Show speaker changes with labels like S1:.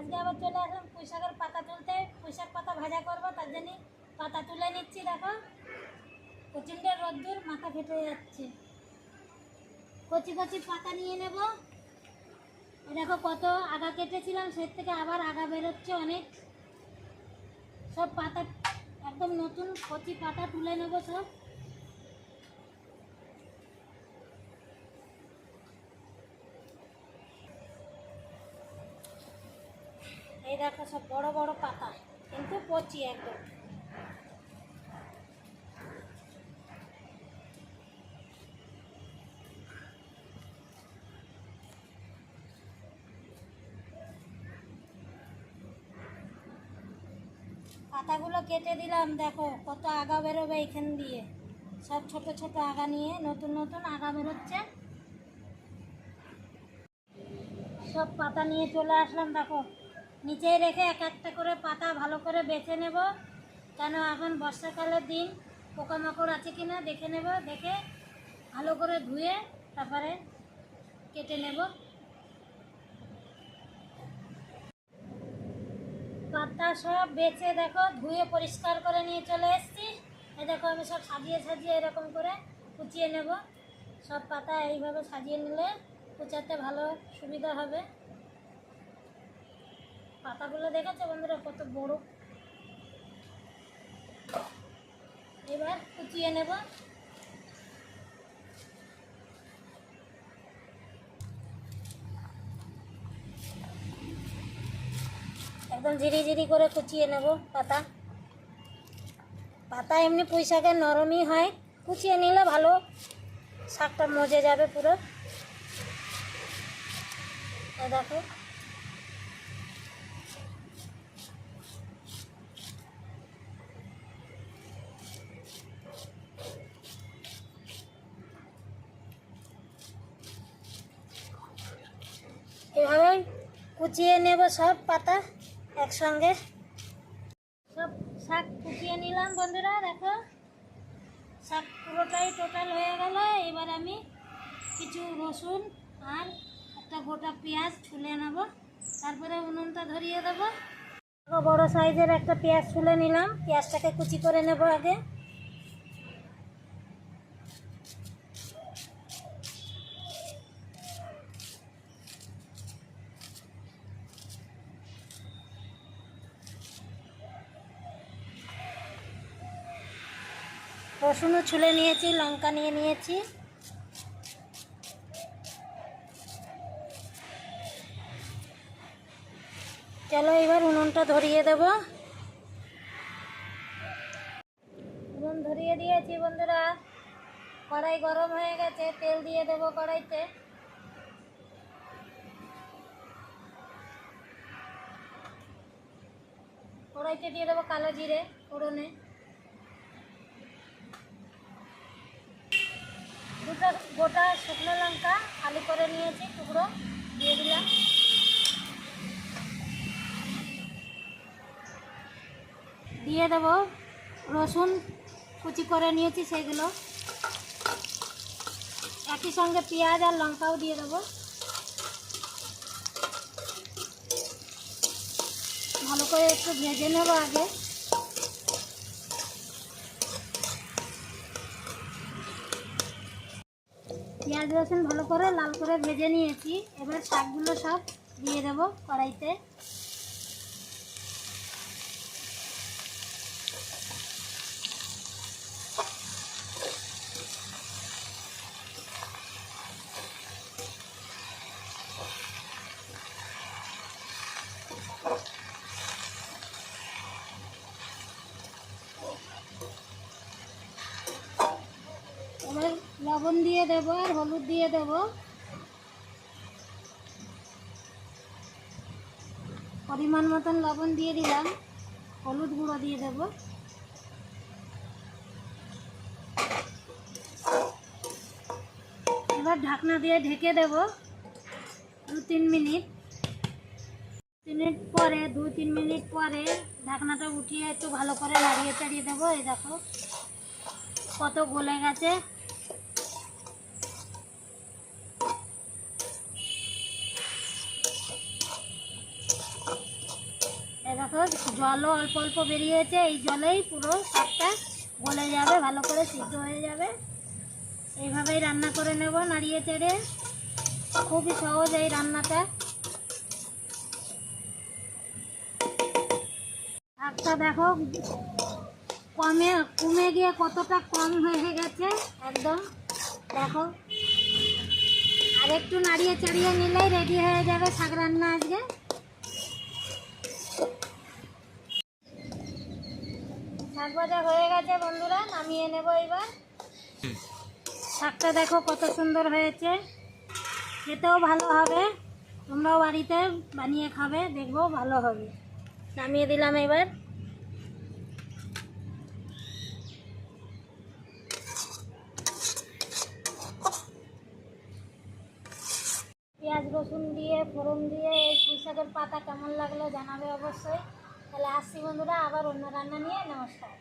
S1: আজকে আবার চলে আসলাম পুঁইশাকের পাতা তুলতে। পুঁইশাক পাতা ভাজা করব, তার জন্য পাতা তুলে নিচ্ছি, দেখো। প্রচণ্ড রোদ্দুর, মাথা ফেটে যাচ্ছে। কচি কচি পাতা নিয়ে নেব। দেখো কত আগা কেটেছিলাম সে থেকে আবার আগা বেরোচ্ছে অনেক। সব পাতা, একদম নতুন কচি পাতা তুলে নেব সব। এই দেখো সব বড় বড় পাতা, কিন্তু কচি একদম। পাতাগুলো কেটে দিলাম, দেখো কত আগা বেরোবে এখান দিয়ে। সব ছোট ছোট আগা নিয়ে নতুন নতুন আগা বেরোচ্ছে। সব পাতা নিয়ে চলে আসলাম, দেখো। নিচেই রেখে এক একটা করে পাতা ভালো করে বেছে নেব। কেন এখন বর্ষাকালের দিন, পোকামাকড় আছে কি না দেখে নেব, দেখে ভালো করে ধুয়ে তারপরে কেটে নেব। পাতা সব বেছে দেখো, ধুয়ে পরিষ্কার করে নিয়ে চলে এসেছি। এই দেখো আমি সব সাজিয়ে সাজিয়ে এরকম করে কুচিয়ে নেব। সব পাতা এইভাবে সাজিয়ে নিলে কুচাতে ভালো সুবিধা হবে। পাতাগুলো দেখেছ বন্ধুরা? কত বড়। এবার কুচিয়ে নেব। একদম ঝিরি ঝিরি করে কুচিয়ে নেব পাতা। পাতা এমনি পুঁই শাকের নরমই হয়। কুচিয়ে নিলে ভালো শাকটা মজে যাবে পুরো। দেখো। এভাবে কুচিয়ে নেব সব পাতা একসঙ্গে। সব শাক কুচিয়ে নিলাম বন্ধুরা, দেখো। শাক পুরোটাই টোটাল হয়ে গেল। এবার আমি কিছু রসুন আর একটা গোটা পেঁয়াজ ছুলে নেব। তারপরে উনুনটা ধরিয়ে দেবো। বড় সাইজের একটা পেঁয়াজ ছুলে নিলাম। পেঁয়াজটাকে কুচি করে নেব আগে। রসুনও ছুলে নিয়েছি, লঙ্কা নিয়ে নিয়েছি। চলো এবার উনুনটা ধরিয়ে দেব। উনুন ধরিয়ে দিয়েছি বন্ধুরা। কড়াই গরম হয়ে গেছে, তেল দিয়ে দেবো কড়াইতে। কড়াইতে দিয়ে দেবো কালো জিরে ফোড়নে দুটো গোটা শুকনো লঙ্কা, আলু করে নিয়েছি, টুকরো, দিয়ে দিলাম। দিয়ে দেব রসুন কুচি করে নিয়েছি সেগুলো। একই সঙ্গে পেঁয়াজ আর লঙ্কাও দিয়ে দেবো। ভালো করে একটু ভেজে নেব আগে। পেঁয়াজ রসুন ভালো করে লাল করে ভেজে নিয়েছি। এবার শাকগুলো সব দিয়ে দেবো কড়াইতে। এবার লবণ দিয়ে দেবো আর হলুদ দিয়ে দেবো। পরিমাণ মতন লবণ দিয়ে দিলাম। হলুদ গুঁড়ো দিয়ে দেবো। এবার ঢাকনা দিয়ে ঢেকে দেব দু তিন মিনিট। মিনিট পরে, দু তিন মিনিট পরে ঢাকনাটা উঠিয়ে একটু ভালো করে নাড়িয়ে চাড়িয়ে দেবো। এই দেখো কত গলে গেছে। দেখো জলও অল্প অল্প বেরিয়েছে, এই জলেই পুরো শাকটা গলে যাবে, ভালো করে সিদ্ধ হয়ে যাবে। এইভাবেই রান্না করে নেব নাড়িয়ে চেড়ে। খুবই সহজ এই রান্নাটা। শাকটা দেখো, কমে কমে গিয়ে কতটা কম হয়ে গেছে, একদম, দেখো। আর একটু নাড়িয়ে চাড়িয়ে নিলেই রেডি হয়ে যাবে শাক রান্না আজকে। শাক ভাজা হয়ে গেছে বন্ধুরা নামিয়ে নেব এবার। শাকটা দেখো কত সুন্দর হয়েছে। খেতেও ভালো হবে। তোমরাও বাড়িতে বানিয়ে খাবে দেখব ভালো হবে। নামিয়ে দিলাম এবার। পেঁয়াজ রসুন দিয়ে ফোড়ন দিয়ে এই পুঁই শাকের পাতা কেমন লাগল জানাবে অবশ্যই। তাহলে আসছি বন্ধুরা আবার অন্য রান্না নিয়ে। নমস্কার।